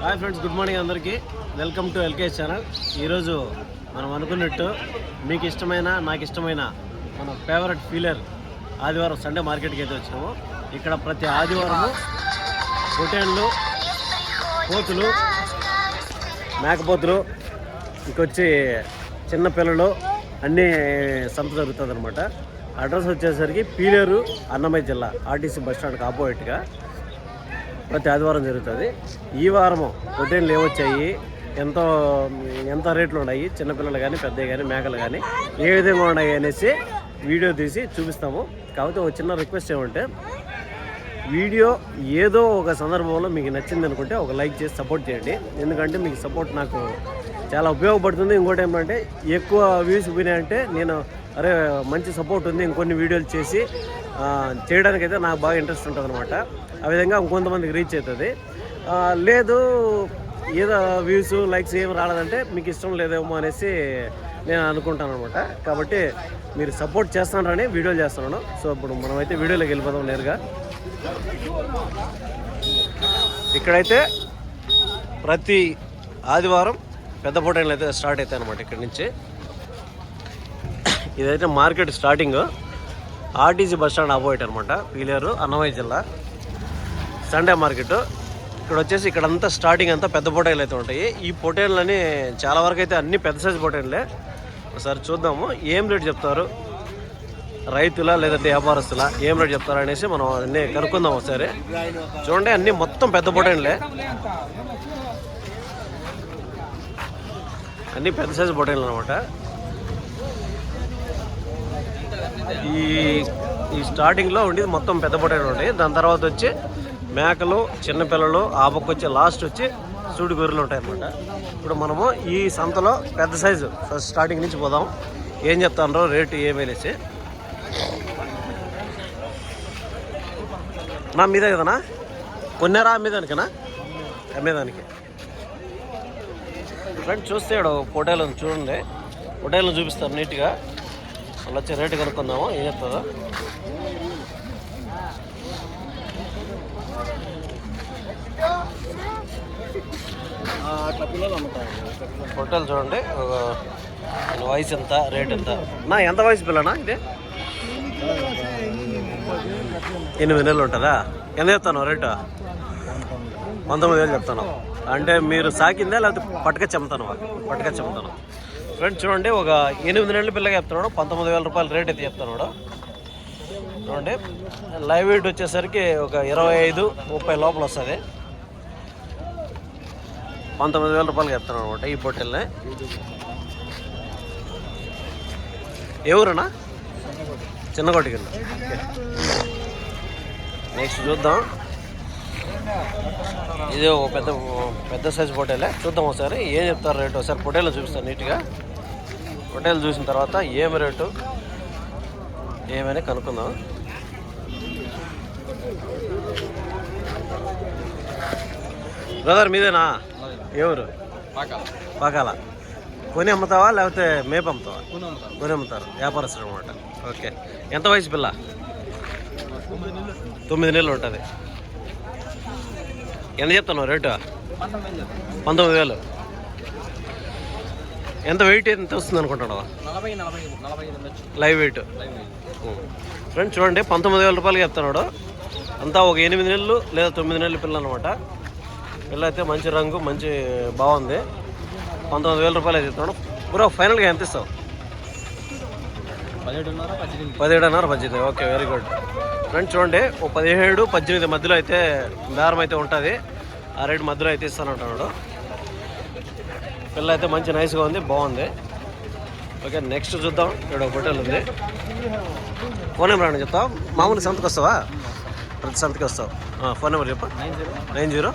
Hi friends good morning అందరికీ. Welcome to L K channel. ఈరోజు మనం అనుకున్నట్టు మీకు ఇష్టమైన నాకు ఇష్టమైన మన ఫేవరెట్ ఫీలర్ ఆదివారం సండే మార్కెట్కి అయితే వచ్చినాము. ఇక్కడ ప్రతి ఆదివారము పొటేన్లు కోతులు మేకపోతులు ఇంకొచ్చి చిన్న పిల్లలు అన్నీ సంత జరుగుతుంది అనమాట అడ్రస్ వచ్చేసరికి పీలేరు అన్నమయ్య జిల్లా ఆర్టీసీ బస్ స్టాండ్కి ఆపోజిట్గా ప్రతి ఆదివారం జరుగుతుంది. ఈ వారము పొట్టేళ్ళు ఏమొచ్చాయి ఎంతో ఎంత రేట్లు ఉన్నాయి? చిన్నపిల్లలు కానీ పెద్దవి కానీ మేకలు కానీ ఏ విధంగా ఉన్నాయి అనేసి వీడియో తీసి చూపిస్తాము. కాకపోతే ఒక చిన్న రిక్వెస్ట్ ఏమంటే వీడియో ఏదో ఒక సందర్భంలో మీకు నచ్చింది అనుకుంటే ఒక లైక్ చేసి సపోర్ట్ చేయండి. ఎందుకంటే మీకు సపోర్ట్ నాకు చాలా ఉపయోగపడుతుంది. ఇంకోటి ఏమంటే ఎక్కువ వ్యూస్ పోయినాయంటే నేను అరే మంచి సపోర్ట్ ఉంది. ఇంకొన్ని వీడియోలు చేసి చేయడానికి అయితే నాకు బాగా ఇంట్రెస్ట్ ఉంటుంది అనమాట ఆ విధంగా ఇంకొంతమందికి రీచ్ అవుతుంది లేదు ఏదో వ్యూస్ లైక్స్ ఏం రాలేదంటే మీకు ఇష్టం లేదేమో అనేసి నేను అనుకుంటాను అనమాట కాబట్టి మీరు సపోర్ట్ చేస్తానని వీడియోలు చేస్తున్నాను. సో ఇప్పుడు మనమైతే వీడియోలోకి వెళ్ళిపోదాం నేరుగా. ఇక్కడైతే ప్రతి ఆదివారం పెద్ద పోటీలు అయితే స్టార్ట్ అవుతాయి అనమాట ఇక్కడి నుంచి. ఇదైతే market starting RTC bus stand opposite అనమాట పీలేరు అన్నమయ్య జిల్లా. Sunday market. ఇక్కడ వచ్చేసి ఇక్కడ అంతా స్టార్టింగ్ అంతా పెద్ద పొటేలు అయితే ఉంటాయి. ఈ పొటేళ్ళని చాలా వరకు అయితే అన్ని పెద్ద సైజు పొటేళ్ళే. ఒకసారి చూద్దాము. ఏం రేట్ చెప్తారు? రైతుల లేదంటే వ్యాపారస్తుల? ఏం రేట్ చెప్తారు అనేసి మనం అన్నీ కనుక్కుందాం ఒకసారి. చూడండి అన్ని మొత్తం పెద్ద పొటేళ్ళే. అన్ని పెద్ద సైజు పొటేళ్ళు అనమాట ఈ ఈ స్టార్టింగ్లో ఉండేది మొత్తం పెద్ద పొటాటో ఉంటాయి దాని తర్వాత వచ్చి మేకలు చిన్నపిల్లలు ఆ పక్క వచ్చి లాస్ట్ వచ్చి సూడి గొర్రెలు ఉంటాయి అన్నమాట ఇప్పుడు మనము ఈ సంతలో పెద్ద సైజు ఫస్ట్ స్టార్టింగ్ నుంచి పోదాం. ఏం చెప్తాను రేటు ఏమేసి నా మీదే కదనా? కొన్నారా అమ్మేదానికేనా? అమ్మేదానికి. ఫ్రెండ్ చూస్తే ఇక్కడ పొటేలను చూడండి. పొటేలను చూపిస్తారు నీట్గా. వాళ్ళు వచ్చే రేటు కనుక్కుందాము ఏం చెప్తుందో. అట్లా పిల్లలు అమ్ముతారు. పొట్టేలు చూడండి వయసు ఎంత రేట్ ఎంత? నా ఎంత వయసు పిల్లనా ఇది? ఎనిమిది నెలలు ఉంటుందా? ఎంత చెప్తాను రేటు? పంతొమ్మిది వేలు చెప్తాను అంటే మీరు సాకిందా లేకపోతే పట్టుక చెమ్ముతాను పట్టుక చెమ్ముతాను ఫ్రెండ్స్ చూడండి ఒక ఎనిమిది నెలల పిల్లగా చెప్తున్నాడు పంతొమ్మిది వేల రూపాయల రేట్ అయితే చెప్తున్నాడు చూడండి లైవ్ వెయిట్ వచ్చేసరికి ఒక ఇరవై ఐదు ముప్పై లోపల వస్తుంది. పంతొమ్మిది వేల రూపాయలు చెప్తున్నాడు అనమాట ఈ పొట్టెల్ని ఎవరన్నా చిన్నకోటి నెక్స్ట్ చూద్దాం. ఇది ఒక పెద్ద పెద్ద సైజు పొటేలే. చూద్దాం ఒకసారి ఏం చెప్తారు రేటు. ఒకసారి పొటేలు చూపిస్తాను నీట్గా. పొటేలు చూసిన తర్వాత ఏమి రేటు? ఏమని కనుక్కుందాం. బ్రదర్ మీదేనా? ఎవరు? పాకాల. కొని అమ్ముతావా లేకపోతే మేపు అమ్ముతావా? కొని అమ్ముతారు. వ్యాపారస్తులు అనమాట ఓకే. ఎంత వయసు పిల్ల? తొమ్మిది నెలలు ఉంటుంది. ఎంత చెప్తున్నావు రేటు? పంతొమ్మిది వేలు. ఎంత వెయిట్ ఎంత వస్తుంది అనుకుంటున్నావు? Live weight. ఫ్రెండ్ చూడండి పంతొమ్మిది వేల రూపాయలకి చెప్తున్నాడు. అంతా ఒక ఎనిమిది నెలలు లేదా తొమ్మిది నెలల పిల్ల అనమాట పిల్ల అయితే మంచి రంగు మంచి బాగుంది. పంతొమ్మిది వేల రూపాయలు అయితే చెప్తున్నాడు. బ్రో ఫైనల్గా ఎంత ఇస్తావు? పదిహేడున్నర పద్దెనిమిది. పదిహేడున్నర పద్దెనిమిది. ఓకే వెరీ గుడ్ ఫ్రెండ్స్ చూడండి ఓ పదిహేడు పద్దెనిమిది మధ్యలో అయితే బేరం అయితే ఉంటుంది. ఆ రేటు మధ్యలో అయితే ఇస్తానంటున్నాడు. పిల్ల అయితే మంచి నైస్గా ఉంది బాగుంది. ఓకే నెక్స్ట్ చూద్దాం. ఇక్కడ ఒక హోటల్ ఉంది. ఫోన్ నెంబర్ అని చెప్తావు? మామూలు సంతకు వస్తావా? ప్రతి సంతకి వస్తావు. ఫోన్ నెంబర్ చెప్పు. Nine zero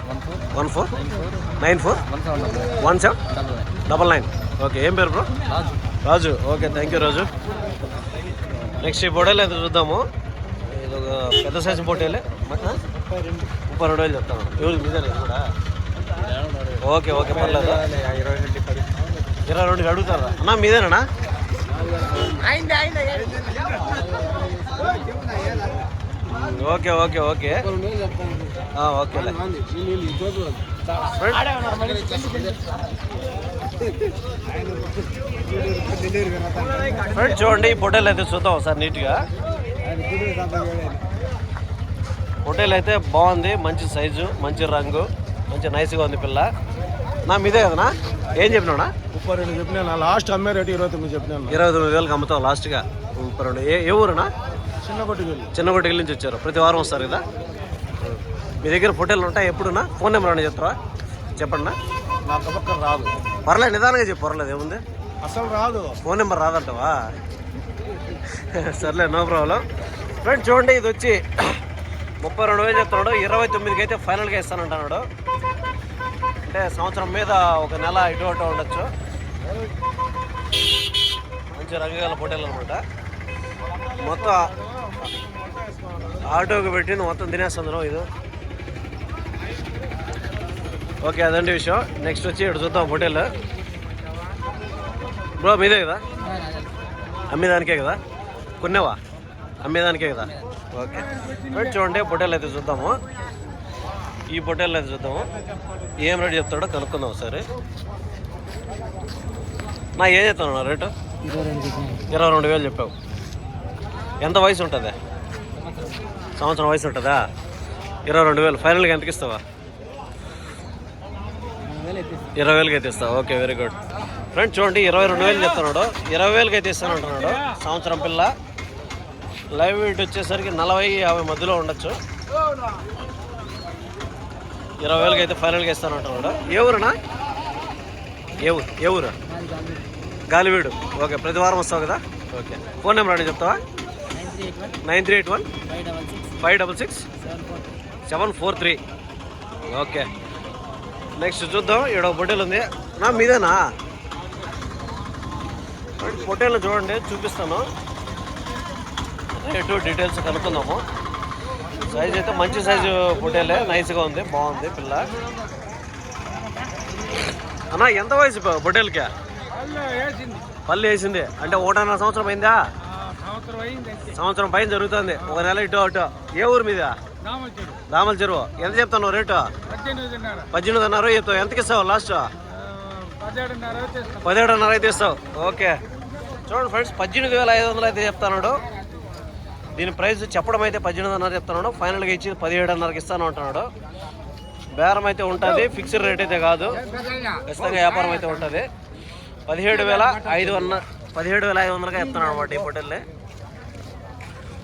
one four nine four one seven double nine okay ఏం పేరు bro Raju. Raju. Okay thank you Raju. Next ఈ పొడేలు అయితే చూద్దాము. ఇది ఒక పెద్ద సైజు పొట్టేలే ముప్పై రెండు రెండు వేలు చెప్తాను. ఎవరు మీదే కూడా. ఓకే ఓకే పర్లేదు. ఇరవై పది ఇరవై రెండు అడుగుతారా? అన్నా మీదేనా? Okay okay okay. రెండు ఓకేలే. నీళ్ళు ఫ్రెండ్ చూడండి ఈ పొట్టేలు అయితే చూద్దాం ఒకసారి నీట్గా. పొట్టేలు అయితే బాగుంది మంచి సైజు మంచి రంగు మంచి నైస్గా ఉంది పిల్ల. నా మీదే కదనా? ఏం చెప్పినావునా? ముప్పై రెండు చెప్పినా లాస్ట్ అమ్మే రేటు ఇరవై తొమ్మిది చెప్పినా ఇరవై తొమ్మిది వేలకు అమ్ముతావు లాస్ట్గా ముప్పై రెండు. ఏ ఏ ఊరునా? చిన్న కొట్టుకు వెళ్ళి చిన్నగొట్టగిరి నుంచి వచ్చారు. ప్రతి వారం వస్తారు కదా? మీ దగ్గర పొట్టేలు ఉంటాయి ఎప్పుడునా ఫోన్ నెంబర్ అని చెప్తారా చెప్పండి. నా నా పక్క రాదు. పర్లేదు నిదానంగా చెప్పు పర్లేదు ఏముంది? అసలు రాదు. ఫోన్ నెంబర్ రాదంటవా? సర్లే నో ప్రాబ్లం ఫ్రెండ్ చూడండి ఇది వచ్చి ముప్పై రెండు వేలు చెప్తున్నాడు. ఇరవై తొమ్మిదికి అయితే ఫైనల్గా ఇస్తానంటున్నాడు. అంటే సంవత్సరం మీద ఒక నెల ఇటు అటు ఉండొచ్చు. మంచి రంగుగల పొట్టేలు అనమాట మొత్తం ఆటోకి పెట్టింది మొత్తం తినేస్తుంది ఇది. ఓకే అదండి విషయం. నెక్స్ట్ వచ్చి ఇక్కడ చూద్దాం పొట్టేలు. బ్రో మీదే కదా? అమ్మేదానికే కదా? కొన్నావా? అమ్మేదానికే కదా? ఓకే. ఫ్రెండ్ చూడండి పొట్టేలు అయితే చూద్దాము. ఈ పొట్టేలు అయితే చూద్దాము. ఏం రేట్ చెప్తాడో కనుక్కుందాం ఒకసారి. నా ఏం చెప్తాను రేటు? ఇరవై రెండు ఇరవై రెండు వేలు చెప్పావు. ఎంత వయసు ఉంటుంది? సంవత్సరం వయసు ఉంటుందా? ఇరవై రెండు వేలు. ఫైనల్గా ఎంతకి ఇస్తావా? ఇరవై వేలకి అయితే ఇస్తావు? ఓకే వెరీ గుడ్ ఫ్రెండ్ చూడండి ఇరవై రెండు వేలు చెప్తున్నాడు ఇరవై వేలకి అయితే ఇస్తాను అంటున్నాడు సంవత్సరం పిల్ల. లైవ్ వెయిట్ వచ్చేసరికి నలభై యాభై మధ్యలో ఉండొచ్చు. ఇరవై వేలకి అయితే ఫైనల్గా ఇస్తాను ఏ ఊరునా? ఏ ఊరు? ఏ ఊరు? గాలివీడు. ఓకే ప్రతి వారం వస్తావు కదా? ఓకే. ఫోన్ నెంబర్ అని చెప్తావా? Nine three eight one. Five double six. Seven four three. Okay. Next చూద్దాం. ఇక్కడ ఒక పొట్టేలు ఉంది. నా మీదేనా? పొట్టేలు చూడండి చూపిస్తాను. Rate details కనుక్కుందాము. సైజ్ అయితే మంచి సైజు పొట్టేలే నైస్గా ఉంది బాగుంది పిల్ల. అన్న ఎంత వయసు పొ- పొట్టేలకి పళ్ళు వేసింది. అంటే ఒకటన్నర సంవత్సరం అయిందా? సంవత్సరం పైన జరుగుతుంది. ఒక నెల ఇటు అటు. ఏ ఊరు మీద? రామల చెరువు. ఎంత చెప్తాను రేటు? పద్దెనిమిదిన్నర. చెప్తావు? ఎంతకి ఇస్తావు లాస్ట్? పదిహేడున్నర అయితే ఇస్తావు. ఓకే. చూడండి ఫ్రెండ్స్ పద్దెనిమిది వేల ఐదు వందలు అయితే చెప్తాడు దీని ప్రైస్ చెప్పడం అయితే పద్దెనిమిదిన్నర చెప్తున్నాడు ఫైనల్గా ఇచ్చి పదిహేడున్నరకి ఇస్తాను అంటున్నాడు. బేరం అయితే ఉంటుంది ఫిక్స్డ్ రేట్ అయితే కాదు. ఖచ్చితంగా వ్యాపారం అయితే ఉంటుంది. పదిహేడు వేల ఐదు వంద పదిహేడు వేల ఐదు వందలుగా చెప్తున్నాడు అనమాట ఈ హోటల్ని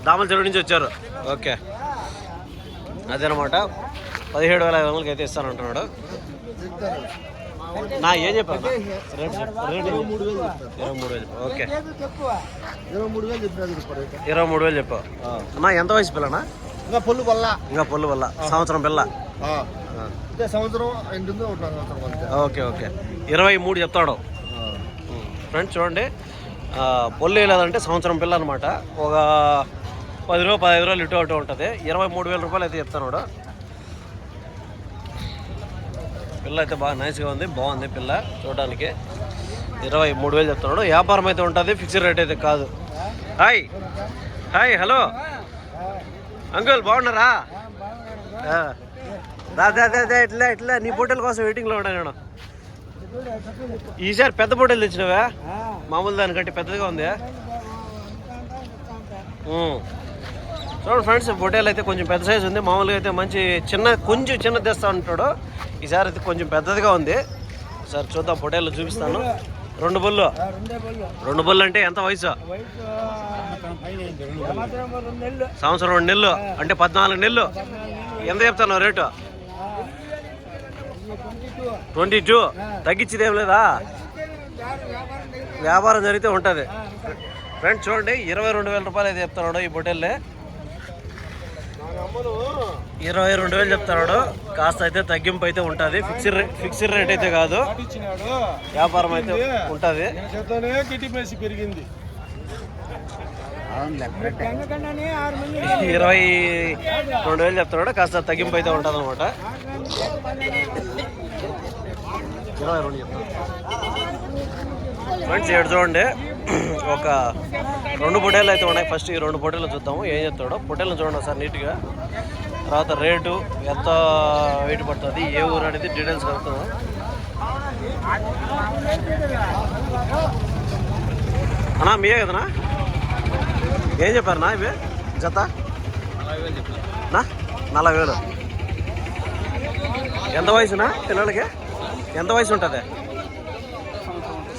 దామల చెరువు నుంచి వచ్చారు. ఓకే. అదనమాట పదిహేడు వేల ఐదు వందలకి అయితే ఇస్తాను అంటున్నాడు. నా ఏం చెప్పాను. ఇరవై మూడు వేలు చెప్పు. ఓకే. ఇరవై మూడు వేలు చెప్పావు అన్నా ఎంత వయసు పిల్లనా? ఇంకా పొల్లు వల్ల ఇంకా పొల్లు వల్ల సంవత్సరం పిల్ల. సంవత్సరం ఓకే ఓకే. ఇరవై మూడు చెప్తాడు. ఫ్రెండ్స్ చూడండి. పొల్లు వేయలేదంటే సంవత్సరం పిల్ల అనమాట ఒక పది రోజులు పదహైదు రోజులు ఇటు అటు ఉంటుంది. ఇరవై మూడు వేల రూపాయలు అయితే చెప్తాను పిల్ల అయితే బాగా నైస్గా ఉంది. బాగుంది పిల్ల చూడడానికి. ఇరవై మూడు వేలు చెప్తున్నాడు. వ్యాపారం అయితే ఉంటుంది. ఫిక్స్డ్ రేట్ అయితే కాదు. హాయ్ హాయ్ హలో అంకుల్ బాగున్నారా? అదే దా ఇట్లా ఇట్లా. నీ పొట్టెల కోసం వెయిటింగ్లో ఉన్నాను నేను. ఈసారి పెద్ద పొట్టెలు తెచ్చినవా? మామూలు దానికంటే పెద్దదిగా ఉంది. చూడండి ఫ్రెండ్స్ పొట్టేలు అయితే కొంచెం పెద్ద సైజు ఉంది. మామూలుగా అయితే మంచి చిన్న కొంచెం చిన్న తెస్తా ఉంటాడు. ఈసారి అయితే కొంచెం పెద్దదిగా ఉంది. సార్ చూద్దాం పొట్టేలు చూపిస్తాను. రెండు బుల్లు. రెండు బుల్లు. అంటే ఎంత వయసు? సంవత్సరం రెండు నెలలు. అంటే పద్నాలుగు నెలలు. ఎంత చెప్తాను రేటు? Twenty two. తగ్గించేదేం లేదా? వ్యాపారం జరిగితే ఉంటుంది. ఫ్రెండ్స్ చూడండి ఇరవై రెండు వేల రూపాయలు అయితే చెప్తున్నాడు ఈ బొటెల్లే. ఇరవై రెండు వేలు చెప్తున్నాడు కాస్త అయితే తగ్గింపు అయితే ఉంటుంది. ఫిక్స్డ్ రేట్ ఫిక్స్డ్ రేట్ అయితే కాదు. వ్యాపారం అయితే ఉంటుంది. పెరిగింది ఇరవై రెండు వేలు చెప్తున్నాడు కాస్త తగ్గింపు అయితే ఉంటుంది అనమాట ఇరవై రెండు చెప్తాను ఫ్రెండ్స్ ఇక్కడ చూడండి. ఒక రెండు పొటేలు అయితే ఉన్నాయి. ఫస్ట్ ఈ రెండు పొటేలు చూద్దాము. ఏం చెప్తాడో. పొటేలను చూడండి సార్ నీట్గా తర్వాత రేటు ఎంత వెయిట్ పడుతుంది ఏ ఊరు అనేది డీటెయిల్స్ కలుగుతాము అన్నా మీయే కదనా ఏం చెప్పారన్నా ఇవి? జత? నా? నలభై వేలు. ఎంత వయసునా పిల్లలకి? ఎంత వయసు ఉంటుంది?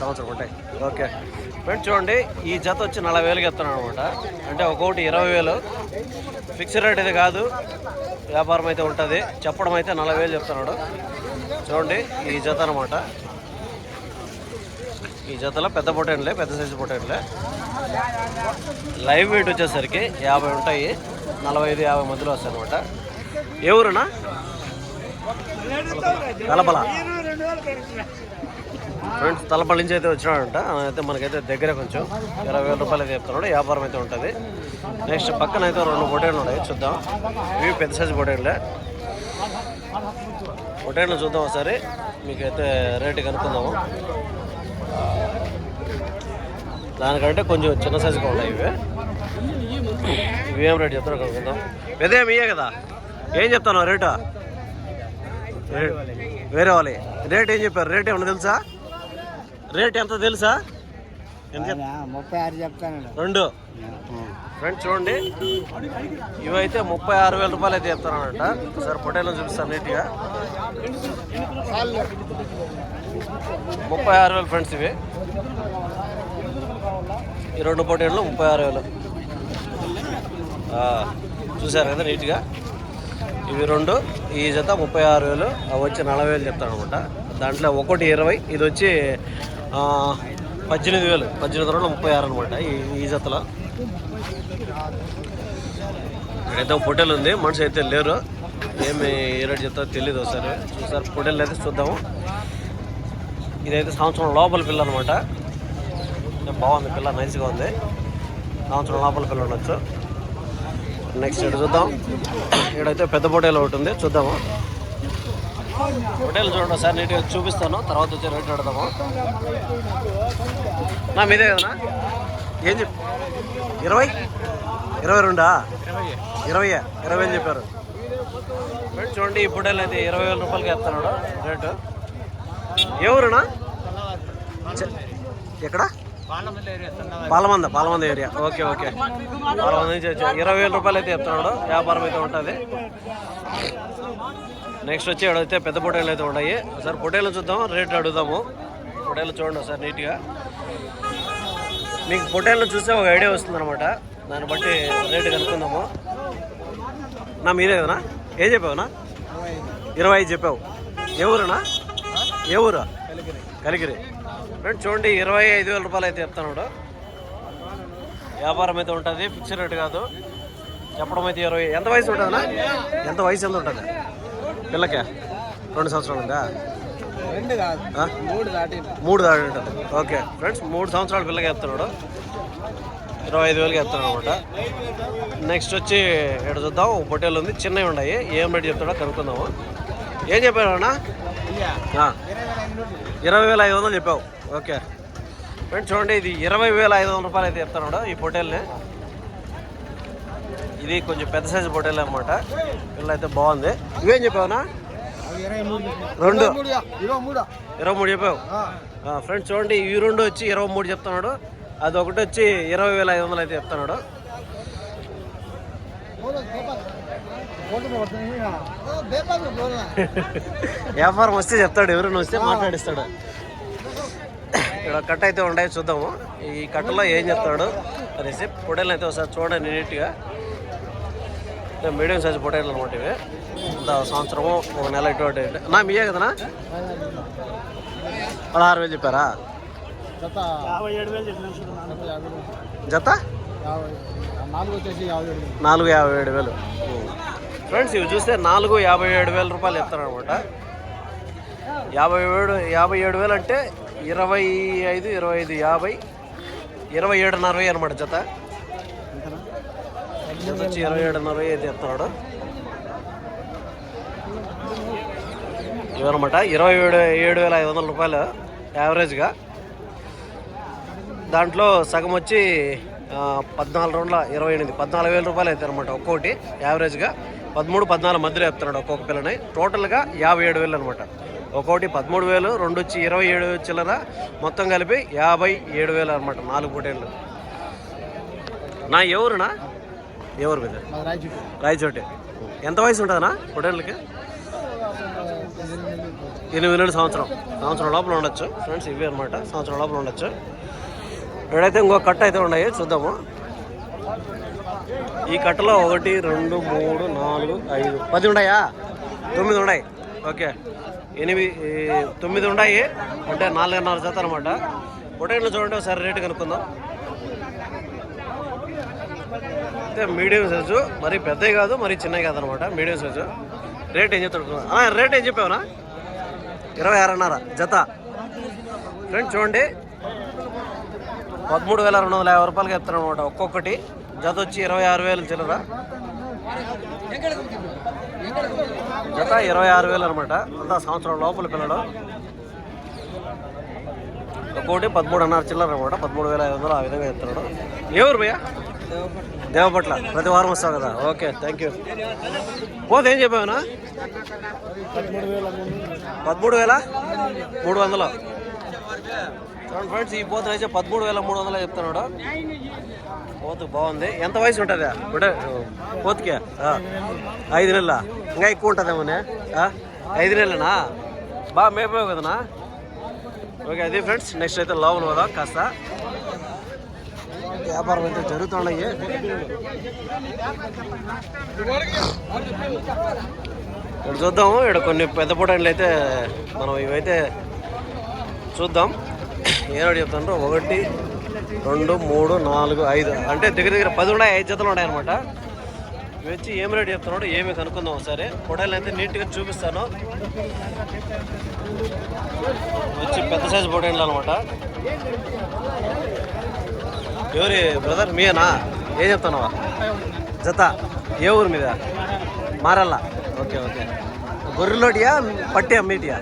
సంవత్సరం ఉంటాయి. ఓకే. ఫ్రెండ్ చూడండి ఈ జత వచ్చి నలభై వేలకు ఎత్తున్నాను అనమాట. అంటే ఒక్కొక్కటి ఇరవై వేలు. ఫిక్స్డ్ రేట్ ఇది కాదు వ్యాపారం అయితే ఉంటుంది. చెప్పడం అయితే నలభై వేలు చెప్తున్నాడు. చూడండి ఈ జత అనమాట. ఈ జతలో పెద్ద పొటేన్లే పెద్ద సైజు పొటేన్లే. లైవ్ వెయిట్ వచ్చేసరికి యాభై ఉంటాయి. నలభై ఐదు యాభై మధ్యలో వస్తాయి అనమాట. ఏ ఊరునా ఫ్రెండ్స్ తలపల్లి నుంచి అయితే వచ్చినాడంట. అయితే మనకైతే దగ్గర కొంచెం. ఇరవై వేల రూపాయలు అయితే చెప్తున్నాడు. వ్యాపారం అయితే ఉంటుంది. నెక్స్ట్ పక్కన అయితే రెండు పొటేళ్ళు ఉన్నాయి. చూద్దాం. ఇవి పెద్ద సైజు పొటేళ్ళే పొటేళ్ళు చూద్దాం ఒకసారి. మీకైతే రేటు కనుక్కుందాము. దానికంటే కొంచెం చిన్న సైజుగా ఉన్నాయి ఇవి. ఇవి ఏం రేటు చెప్తారో కనుక్కుందాం. ఇదేమి ఇయే కదా? ఏం చెప్తాను రేటు? వేరే వాళ్ళే. రేట్ ఏం చెప్పారు? రేట్ ఏమన్నా తెలుసా? రేట్ ఎంత తెలుసా? ముప్పై ఆరు చెప్తాను. రెండు. ఫ్రెండ్స్ చూడండి. ఇవైతే ముప్పై ఆరు వేల రూపాయలు అయితే చెప్తానంట ఒకసారి పొటేలో చూపిస్తాను నీట్గా. ముప్పై ఆరు వేలు ఫ్రెండ్స్ ఇవి. ఈ రెండు పొటేళ్ళు ముప్పై ఆరు వేలు. చూసారు కదా నీట్గా? ఇవి రెండు ఈ జత ముప్పై ఆరు వేలు అవి వచ్చి నలభై వేలు చెప్తాను అనమాట దాంట్లో ఒకటి ఇరవై ఇది వచ్చి పద్దెనిమిది వేలు పద్దెనిమిది వందల ముప్పై ఆరు అనమాట ఈ ఈ జతలో. ఇక్కడైతే ఒక ఉంది మనిషి అయితే లేరు. ఏమి ఏ రేటు చెప్తారో తెలియదు ఒకసారి. చూసారు పొట్టెలు అయితే చూద్దాము. ఇదైతే సంవత్సరం లోపల పిల్ల అనమాట బాగుంది పిల్ల నైస్గా ఉంది. సంవత్సరం లోపల పిల్ల ఉండొచ్చు. నెక్స్ట్ ఇటు చూద్దాం. ఇక్కడైతే పెద్ద పొటేలు ఒకటి ఉంది చూద్దాము. హోటల్ చూడండి ఒకసారి నీట్గా చూపిస్తాను. తర్వాత వచ్చి రేట్ పెడతాము నా మీదే కదనా ఏం చెప్ ఇరవై? ఇరవై రెండా? ఇరవై ఇరవై అని చెప్పారు. చూడండి ఈ పొటేలు అయితే ఇరవై వేల రూపాయలకి వేస్తున్నాడు రేటు. ఎవరునా ఎక్కడ? Palamanda Palamanda area. Okay okay. Palamanda నుంచి ఇరవై వేల రూపాయలు అయితే చెప్తున్నాడు వ్యాపారం అయితే ఉంటుంది. నెక్స్ట్ వచ్చి అడిగితే పెద్ద పొటేలు అయితే ఉన్నాయి. ఒకసారి పొటేలు చూద్దాం రేట్ అడుగుదాము. పొటేలు చూడండి ఒకసారి నీట్గా. మీకు పొటేలు చూస్తే ఒక ఐడియా వస్తుంది అనమాట దాన్ని బట్టి రేటు కనుక్కుందాము. నా మీరే కదనా? ఏం చెప్పావునా? ఇరవై ఐదు చెప్పావు. ఏ ఊరునా? ఏ ఊరా? కలిగిరి. ఫ్రెండ్ చూడండి ఇరవై ఐదు వేల రూపాయలు అయితే చెప్తాను వ్యాపారం అయితే ఉంటుంది ఫిక్స్డ్ రేట్ కాదు. చెప్పడం అయితే ఇరవై ఎంత వయసు ఉంటుందన్నా? ఎంత వయసు ఎంత ఉంటుంది పిల్లకే? రెండు సంవత్సరాలు ఉందా? రెండు కాదు? మూడు దాటి మూడు దాడి ఉంటుంది ఓకే. ఫ్రెండ్స్ మూడు సంవత్సరాల పిల్లకి చెప్తున్నాడు. ఇరవై ఐదు వేలకి చెప్తున్నాడు అనమాట. నెక్స్ట్ వచ్చి ఇక్కడ చూద్దాం? ఒక పొట్టేలు ఉంది చిన్నవి ఉన్నాయి. ఏం రేట్ చెప్తాడో కనుక్కుందాము. ఏం చెప్పాడు అన్న? ఇరవై వేల ఐదు వందలు చెప్పావు. ఓకే. ఫ్రెండ్స్ చూడండి ఇది ఇరవై వేల ఐదు వందల రూపాయలు అయితే చెప్తున్నాడు ఈ పొట్టేల్ని. ఇది కొంచెం పెద్ద సైజు పొట్టేలు అనమాట పిల్ల అయితే బాగుంది. ఇవేం చెప్పావునా? రెండు. ఇరవై మూడు చెప్పావు. ఫ్రెండ్స్ చూడండి ఈ రెండు వచ్చి ఇరవై మూడు చెప్తున్నాడు. అది ఒకటి వచ్చి ఇరవై వేల ఐదు వందలు అయితే చెప్తున్నాడు. వ్యాపారం వస్తే చెప్తాడు ఎవరైనా వస్తే మాట్లాడిస్తాడు. ఇక్కడ కట్ట అయితే ఉన్నాయి చూద్దాము. ఈ కట్టలో ఏం చెప్తాడు? అనేసి పొటేలు అయితే ఒకసారి చూడండి నీట్గా మీడియం సైజ్ పొటేలు అనమాట ఇవి. ఇంత సంవత్సరము ఒక నెల ఇటువంటి నా మీయే కదనా పదహారు వేలు చెప్పారా? జత నాలుగు యాభై ఏడు వేలు. ఫ్రెండ్స్ ఇవి చూస్తే నాలుగు యాభై ఏడు వేల రూపాయలు ఇస్తారనమాట. యాభై ఏడు యాభై ఏడు వేలు అంటే ఇరవై ఐదు ఇరవై ఐదు యాభై ఇరవై ఏడున్నర వెయ్యి అనమాట జత. వచ్చి ఇరవై ఏడున్నర వెయ్యి అయితే చెప్తున్నాడు ఇవన్నమాట ఇరవై ఏడు ఏడు వేల ఐదు వందల రూపాయలు యావరేజ్గా. దాంట్లో సగం వచ్చి పద్నాలుగు రెండుల ఇరవై ఎనిమిది పద్నాలుగు వేల రూపాయలు అవుతాయి అనమాట ఒక్కోటి యావరేజ్గా. పదమూడు పద్నాలుగు మధ్యలో చెప్తున్నాడు ఒక్కొక్క పిల్లని. టోటల్గా యాభై ఏడు వేలు అనమాట ఒక్కోటి పదమూడు వేలు రెండు వచ్చి ఇరవై ఏడు చిల్లర. మొత్తం కలిపి యాభై ఏడు వేలు అనమాట నాలుగు పూటేళ్ళు నా ఎవరునా ఎవరు మీద మాది రాయచూటి. ఎంత వయసు ఉంటుందన్నా పొటేళ్ళకి ఎనిమిది నెలలు సంవత్సరం. సంవత్సరం లోపల ఉండొచ్చు. ఫ్రెండ్స్ ఇవి అనమాట సంవత్సరం లోపల ఉండొచ్చు. ఇక్కడైతే ఇంకో కట్ట అయితే ఉన్నాయి. చూద్దాము. ఈ కట్టలో ఒకటి రెండు మూడు నాలుగు ఐదు. పది ఉన్నాయా? తొమ్మిది ఉన్నాయి. ఓకే. ఎనిమిది తొమ్మిది ఉన్నాయి. అంటే నాలుగున్నర జత అనమాట పొటేళ్ళు చూడండి ఒకసారి రేటు కనుక్కుందాం. అయితే మీడియం సైజు మరి పెద్దవి కాదు మరి చిన్నవి కాదు అనమాట మీడియం సైజు రేట్ ఏం చెప్తాడు అన్నా, రేట్ ఏం చెప్పావునా? ఇరవై ఆరున్నర జత. ఫ్రెండ్ చూడండి. పదమూడు వేల రెండు వందల యాభై రూపాయలకి చెప్తాను అనమాట ఒక్కొక్కటి జత వచ్చి ఇరవై ఆరు వేలు చిల్లర. జత ఇరవై ఆరు వేలు అనమాట అంతా సంవత్సరం లోపల పిల్లడు పదమూడు పదమూడున్నర చిల్లర అనమాట పదమూడు వేల ఐదు వందలు ఆ విధంగా చెప్తున్నాడు. ఎవరు భయ్యా? దేవపట్ల. ప్రతి వారం వస్తావు కదా? ఓకే థ్యాంక్ యూ పోతే ఏం చెప్పావునా? పదమూడు వేల మూడు వందలు. చూడండి ఫ్రెండ్స్ ఈ పోతు అయితే పదమూడు వేల మూడు వందలు చెప్తున్నాడు. పోతు బాగుంది. ఎంత వయసు ఉంటుంది? అంటే పోతుకే? ఐదు నెలల? ఇంకా ఎక్కువ ఉంటుందేమోనే ఐదు నెలలనా? బాగా మేపావు కదనా? ఓకే అది ఫ్రెండ్స్ నెక్స్ట్ అయితే లోపల పోదాం కాస్త. వ్యాపారం అయితే జరుగుతున్నాయి. ఇక్కడ చూద్దాము. ఇక్కడ కొన్ని పెద్ద పొటాన్లు అయితే మనం ఇవైతే చూద్దాం. ఏనాడు చెప్తాను ఒకటి రెండు మూడు నాలుగు ఐదు. అంటే దగ్గర దగ్గర పది ఉన్నాయి ఐదు జతలు ఉన్నాయి అనమాట ఇవి వచ్చి ఏం రేటు చెప్తున్నాడు ఏమి కనుక్కుందాం ఒకసారి. పొటాయిలు అయితే నీట్గా చూపిస్తాను. వచ్చి పెద్ద సైజు పొటాయిలు అనమాట ఎవరి బ్రదర్ మీనా ఏం చెప్తున్నావా? జత ఏ ఊరు మీద? మారల్ల. Okay okay. గొర్రెలోటియా పట్టి అమ్మేటియా?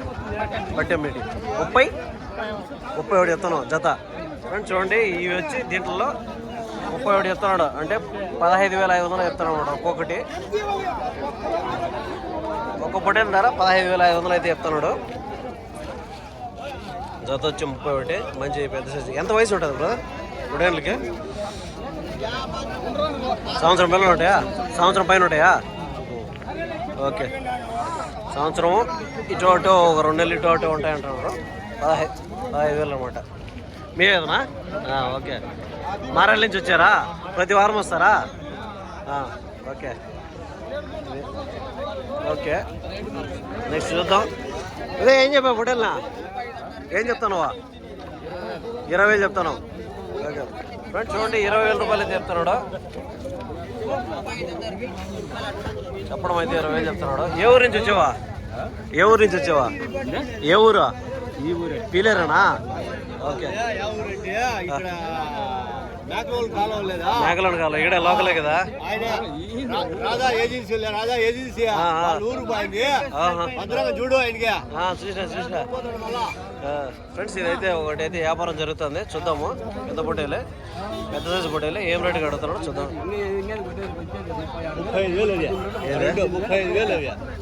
పట్టి అమ్మేటి. ముప్పై? ముప్పై ఒకటి చెప్తున్నావు జత. ఫ్రెండ్స్ చూడండి ఇవి వచ్చి దీంట్లో ముప్పై ఒకటి చెప్తున్నాడు. అంటే పదహైదు వేల ఐదు వందలు చెప్తున్నాడు ఒక్కొక్కటి. ఒక్క పొటేల్ ధర పదహైదు వేల ఐదు వందలు అయితే చెప్తున్నాడు. జత వచ్చి ముప్పై ఒకటి మంచి పెద్ద సైజు ఎంత వయసు ఉంటుంది బ్రదర్ పొటేళ్ళకి సంవత్సరం పిల్లలు ఉంటాయా? సంవత్సరం పైన ఉంటాయా? ఓకే. సంవత్సరం ఇటు అటు ఒక రెండు నెలలు ఇటు అటు ఉంటాయంటారు పదహై పదహైదు వేలు అనమాట మీరేదనా ఓకే. మారాల నుంచి వచ్చారా? ప్రతి వారం వస్తారా? ఓకే. ఓకే. నెక్స్ట్ చూద్దాం. అదే ఏం చెప్పావు హోటల్నా ఏం చెప్తానువా ఇరవై వేలు చెప్తాను ఓకే ఫ్రెండ్స్ చూడండి ఇరవై వేల రూపాయలు అయితే చెప్తున్నాడు. చెప్పడం అయితే ఇరవై వేలు చెప్తున్నాడు. ఏ ఊరు నుంచి వచ్చావా? ఏ ఊరు నుంచి వచ్చావా? ఏ ఊరు? ఈ ఊరే పీలేరేనా? ఓకే. మేకలోని కాలం ఇక్కడ లోకలే కదా. రాధా ఏజెన్సీ రాధా ఏజెన్సీ ఊరు పోయింది చూడు ఆయనకి చూసినా చూసినా. ఫ్రెండ్స్ ఇదైతే ఒకటైతే వ్యాపారం జరుగుతుంది. చూద్దాము. పెద్ద పొట్టేలే. పెద్ద సైజు పొట్టేలే. ఏం రేటు కడుతున్నాడు చూద్దాం.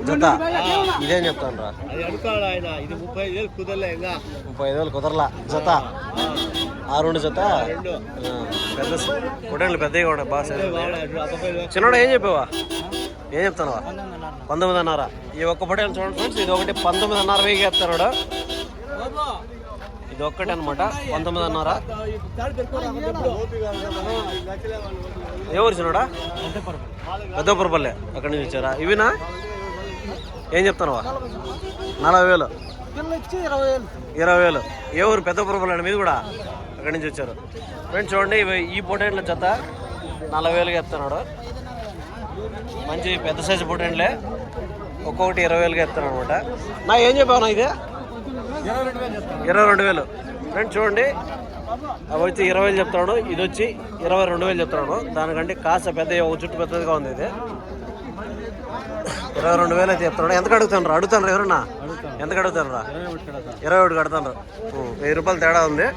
జత. ఇదేం చెప్తాను రా ముప్పై ఐదు వేలు కుదరలే. కుదరలా జత. ఆ రెండు జత? పెద్ద పొట్టేళ్ళు పెద్దగా ఉన్నాయి బాగా సైజు చిన్నోడు ఏం చెప్పావా? ఏం చెప్తానవా? పంతొమ్మిదిన్నర. ఈ ఒక్క పొట్టేలు చూడండి ఫ్రెండ్స్ ఇది ఒకటి పంతొమ్మిదిన్నర వెయ్యి చెప్తాడు ఇది ఒక్కటే అనమాట పంతొమ్మిదిన్నర. ఎవరు చిన్నోడా? పెద్దపురపల్లె అక్కడి నుంచి వచ్చారా? ఇవినా? ఏం చెప్తానవా నలభై వేలు. ఇరవై వేలు. ఏ ఊరు? పెద్దపురపల్లె మీద కూడా అక్కడి నుంచి వచ్చారు? ఫ్రెండ్స్ చూడండి ఇవి ఈ పొటేట్ల జత నలభై వేలుగా ఎత్తున్నాడు. మంచి పెద్ద సైజు పొటేండ్లే ఒక్కొక్కటి ఇరవై వేలుగా చెప్తాను అనమాట నా ఏం చెప్పావు నా ఇది? ఇరవై రెండు వేలు. ఫ్రెండ్స్ చూడండి. అవి వచ్చి ఇరవై వేలు చెప్తున్నాడు. ఇది వచ్చి ఇరవై రెండు వేలు చెప్తున్నాడు. దానికంటే కాస్త పెద్ద ఒక చుట్టు పెద్దదిగా ఉంది ఇది. ఇరవై రెండు వేలు అయితే చెప్తున్నాడు. ఎంత అడుగుతాను రా? అడుగుతాను ఎవరన్నా? ఎంత అడుగుతాను రా? ఇరవై ఒకటి కడతాను వెయ్యి రూపాయలు తేడా ఉంది.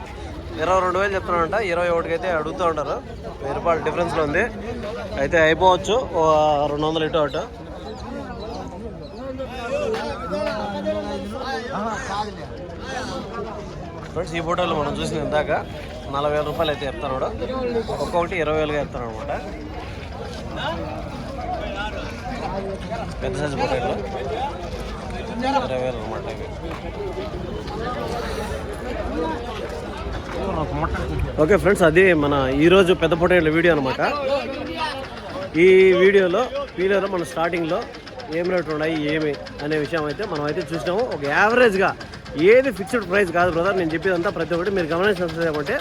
ఇరవై రెండు వేలు చెప్తున్నాడంట. ఇరవై ఒకటికి అయితే అడుగుతూ ఉంటారు. వెయ్యి రూపాయలు డిఫరెన్స్లో ఉంది. అయితే అయిపోవచ్చు. ఓ రెండు వందలు ఇటు అటు. ఫ్రెండ్స్ ఈ ఫోటోలో మనం చూసిన ఇందాక నలభై రూపాయలు అయితే చెప్తాను ఒక్కొక్కటి ఇరవై వేలుగా చెప్తాను అనమాట పెద్ద సైజు పొటాటో ఇరవై వేలు అనమాట ఇవి ఓకే ఫ్రెండ్స్ అది మన ఈరోజు పెద్ద పొటాటోల వీడియో అనమాట ఈ వీడియోలో వీడియోలో మన స్టార్టింగ్లో ఏం రేట్లు ఉన్నాయి ఏమి అనే విషయం అయితే మనం అయితే చూసినాము. ఒక యావరేజ్గా ఏది ఫిక్స్డ్ ప్రైస్ కాదు బ్రదర్ నేను చెప్పేదంతా ప్రతి ఒక్కటి మీరు గమనించాల్సింది ఏమంటే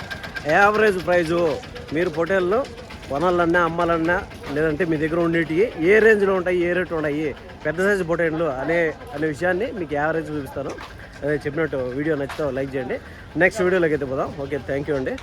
యావరేజ్ ప్రైజు మీరు పొటేల్లో కొనాలన్నా అమ్మాలన్నా లేదంటే మీ దగ్గర ఉండేటివి ఏ రేంజ్లో ఉంటాయి ఏ రేట్లు ఉన్నాయి పెద్ద సైజు పొటేన్లు అనే అనే విషయాన్ని మీకు యావరేజ్ చూపిస్తాను. అదే చెప్పినట్టు వీడియో నచ్చితే లైక్ చేయండి. నెక్స్ట్ వీడియోలోకి అయితే పోదాం. ఓకే థ్యాంక్ యూ అండి.